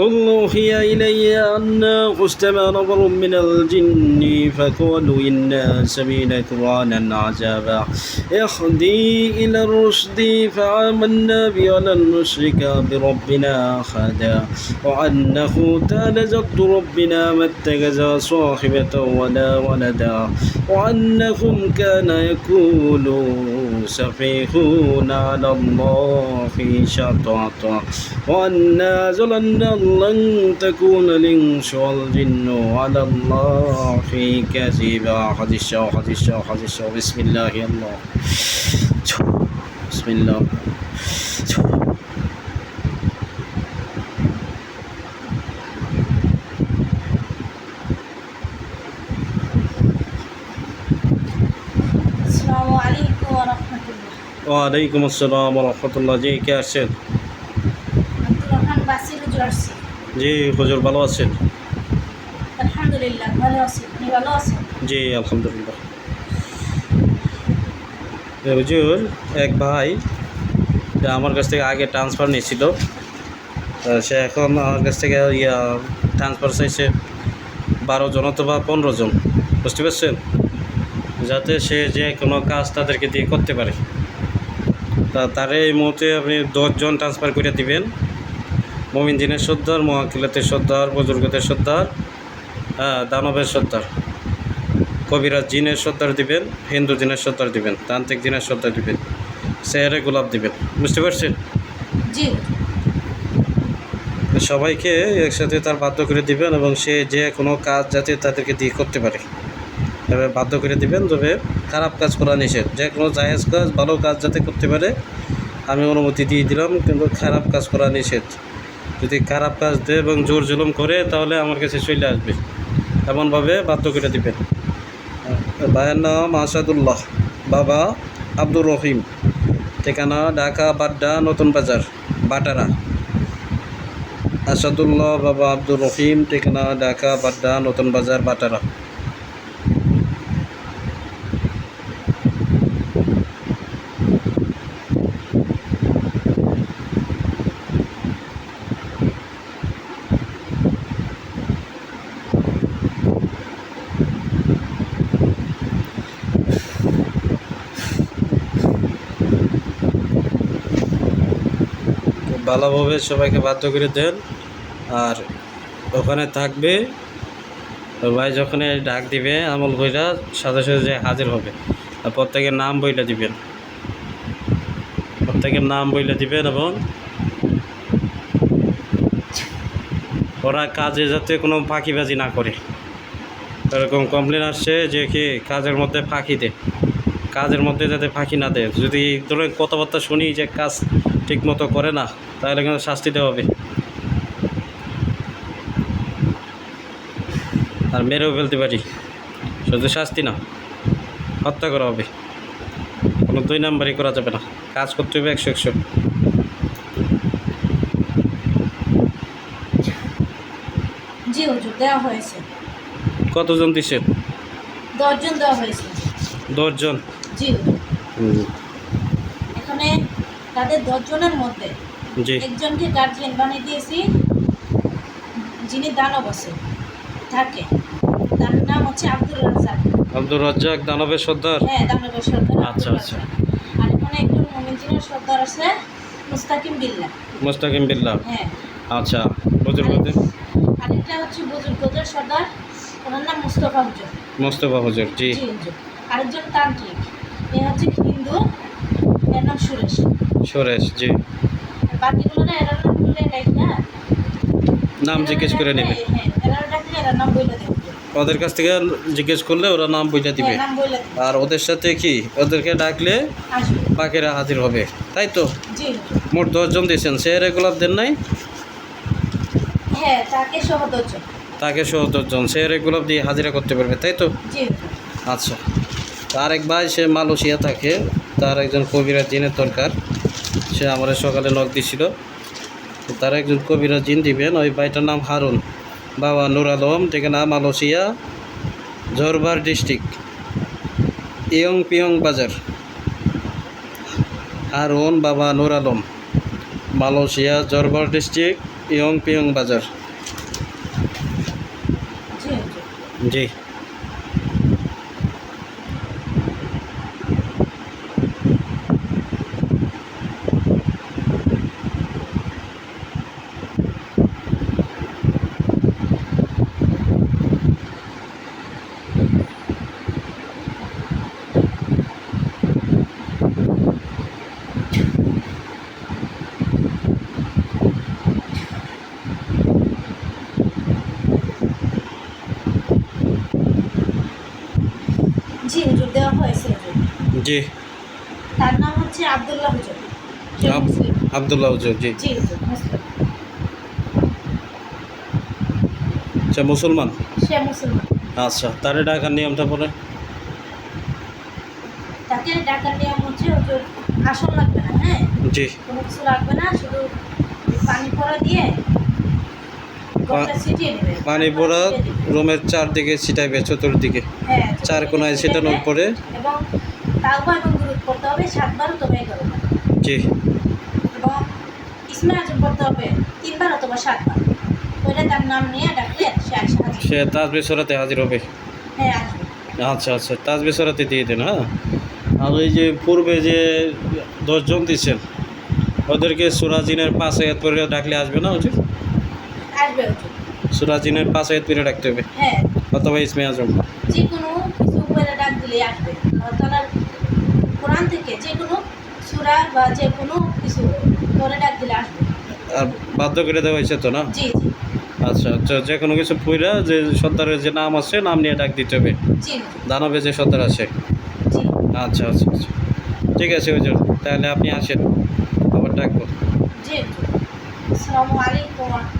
قل أوحي إلي أنه استمع نظر من الجن فقالوا إنا سمينا قرآنا عجبا يهدي إلى الرشد فآمنا به ولن نشرك بربنا أحدا. وأنه تعالى جد ربنا ما اتخذ صاحبة ولا ولدا. وأنهم كان يقول سفيهون على الله شططا. وأنا ظننا لن تكون الإنس والجن على الله كذبا حديث الشو حديث الشو حديث الشو بسم الله الله بسم الله আসসালামু আলাইকুম ওয়া রাহমাতুল্লাহ ওয়ালাইকুম আসসালাম রহমতুল্লাহ জি কে আছেন জি হুজুর ভালো আছেন? আলহামদুলিল্লাহ ভালো আছি। আপনি ভালো আছেন? জি আলহামদুলিল্লাহ। হুজুর এক ভাই আমার কাছ থেকে আগে ট্রান্সফার নিয়েছিল সে এখন আমার কাছ থেকে ইয়া ট্রান্সফার চাইছে বারো জন অথবা পনেরো জন বুঝতে পারছেন? যাতে সে যে কোনো কাজ তাদেরকে দিয়ে করতে পারে। তা তারে এই মুহূর্তে আপনি দশজন ট্রান্সফার করে দিবেন। মমিন দিনের সর্দার মহাকিলাতের সর্দার বুজুর্গদের সর্দার হ্যাঁ দানবের সর্দার কবিরাজ জিনের সর্দার দিবেন হিন্দু দিনের সর্দার দিবেন তান্ত্রিক দিনের সর্দার দিবেন সেহারে গোলাপ দিবেন। বুঝতে পারছেন? জি। সবাইকে একসাথে তার বাধ্য করে দিবেন এবং সে যে কোনো কাজ যাতে তাদেরকে দিয়ে করতে পারে। এভাবে বাধ্য করে দিবেন তবে খারাপ কাজ করা নিষেধ। যে কোনো জায়েজ কাজ ভালো কাজ যাতে করতে পারে আমি অনুমতি দিয়ে দিলাম কিন্তু খারাপ কাজ করা নিষেধ। যদি খারাপ কাজ দেয় এবং জোর জুলুম করে, তাহলে আমার কাছে চলে আসবে। এমনভাবে বাধ্য করে দিবেন। ভাইয়ের নাম আসাদুল্লাহ, বাবা আব্দুর রহিম। ঠিকানা ঢাকা বাড্ডা, নতুন বাজার, বাটারা। আসাদুল্লাহ, বাবা আব্দুর রহিম, ঠিকানা ঢাকা বাড্ডা, নতুন বাজার, বাটারা। ভালোভাবে সবাইকে বাধ্য করে দেন। আর ওখানে থাকবে ভাই যখন ডাক দিবে, আমল বইটা সাথে সাথে যে হাজির হবে। আর প্রত্যেকের নাম বইটা দিবেন। প্রত্যেকের নাম বইলে দিবেন এবং ওরা কাজে যাতে কোনো ফাঁকিবাজি না করে। এরকম কমপ্লেন আসছে যে কি কাজের মধ্যে ফাঁকি দেয়। কাজের মধ্যে যাতে ফাঁকি না দেয়। যদি ধরুন কথাবার্তা শুনি যে কাজ ঠিক মতো করে না তাহলে কিন্তু শাস্তি দেওয়া হবে। আর মেরেও ফেলতে পারি। শুধু শাস্তি না হত্যা করা হবে। কোনো দুই নাম্বারই করা যাবে না। কাজ করতে হবে একশো একশো। জি হুজুর দেওয়া হয়েছে। কতজন দিচ্ছেন দশজন দেওয়া হয়েছে। দশজন। জি। এখানে তাদের দশজনের মধ্যে একজনকে গার্জিয়ান বানিয়ে দিয়েছি যিনি দানব আছে থাকে। তার নাম হচ্ছে আব্দুল রাজ্জাক। আব্দুর রাজ্জাক দানবের সর্দার? হ্যাঁ দানবের সর্দার আচ্ছা, আচ্ছা। আর এখানে একজন মোমিনজিনের সর্দার আছে মুস্তাকিম বিল্লাহ মুস্তাকিম বিল্লাহ হ্যাঁ। আচ্ছা বুজুর্গদের আরেকটা হচ্ছে বুজুর্গদের সর্দার ওনার নাম মুস্তফা হুজুর। মোস্তফা হুজুর জি। আরেকজন তান্ত্রিক। এ হচ্ছে হিন্দু এর নাম সুরেশ। সুরেশ জি। বাকিগুলো না এরার নাম না জিজ্ঞেস করে নেবে। হ্যাঁ দেবে। ওদের কাছ থেকে জিজ্ঞেস করলে ওরা নাম বইটা দিবে। হ্যাঁ, আর ওদের সাথে কি? ওদেরকে ডাকলে বাকিরা হাজির হবে। তাই তো? মোট দশজন দিয়েছেন। সে রেগুলার দেন নাই? হ্যাঁ তাকে সহ দশজন। সে রেগুলার দিয়ে হাজিরা করতে পারবে। তাই তো? আচ্ছা। তার এক ভাই সে মালয়েশিয়া থাকে। তার একজন কবিরা জিনের দরকার। সে আমার সকালে নখ দিছিল। তার একজন কবিরা জিন দিবেন ওই ভাইটার নাম হারুন। বাবা নুর আলম ঠিকানা মালয়েশিয়া জোরবার ডিস্ট্রিক্ট ইয়ং পিয়ং বাজার। হারুন বাবা নুর আলম মালয়েশিয়া জোরবার ডিস্ট্রিক্ট ইয়ং পিয়ং বাজার। জি। দেওয়া হয়েছে জি। তার নাম হচ্ছে আব্দুল্লাহ হুজুর। সে আবদুল্লাহ হুজুর জি। জি আচ্ছা মুসলমান? সে মুসলমান। আচ্ছা তারে ডাকার নিয়মটা পরে তাকে ডাকার নিয়ম হচ্ছে আসন লাগবে না হ্যাঁ? জি। কোনো কিছু লাগবে না শুধু পানি পড়া দিয়ে পানি পড়া রুমের চারদিকে ছিটাইবে চতুর্দিকে। হ্যাঁ চার কোনায় ছিটানোর পরে জি। সে হাজির। সরাতে হাজির হবে। হ্যাঁ আচ্ছা আচ্ছা তাজবে সরাতে দিয়ে দেন হ্যাঁ? আর ওই যে পূর্বে যে দশজন দিচ্ছেন ওদেরকে সুরাজিনের পাঁচ আয়াত করে ডাকলে আসবে না উচিত আসবে হুজুর সুরাজিনের পাঁচ আয়াত করে ডাকতে হবে। হ্যাঁ। অথবা ইসমে আজম যে কোনো কিছু করে ডাক দিলে আসবে। তাআলার কোরআন থেকে যে কোনো সূরা বা যে কোনো কিছু করে ডাক দিলে আসবে। আর বাধ্য করে দেওয়া হয়েছে তো না? জি জি। আচ্ছা তো যে কোনো কিছু পুইরা যে সর্দারের যে নাম আছে নাম নিয়ে ডাক দিতে হবে। জি দানবে যে সর্দার আছে। জি। আচ্ছা আচ্ছা আচ্ছা। ঠিক আছে হুজুর। তাহলে আপনি আসেন। আবার ডাকবো। জি। আসসালামু আলাইকুম।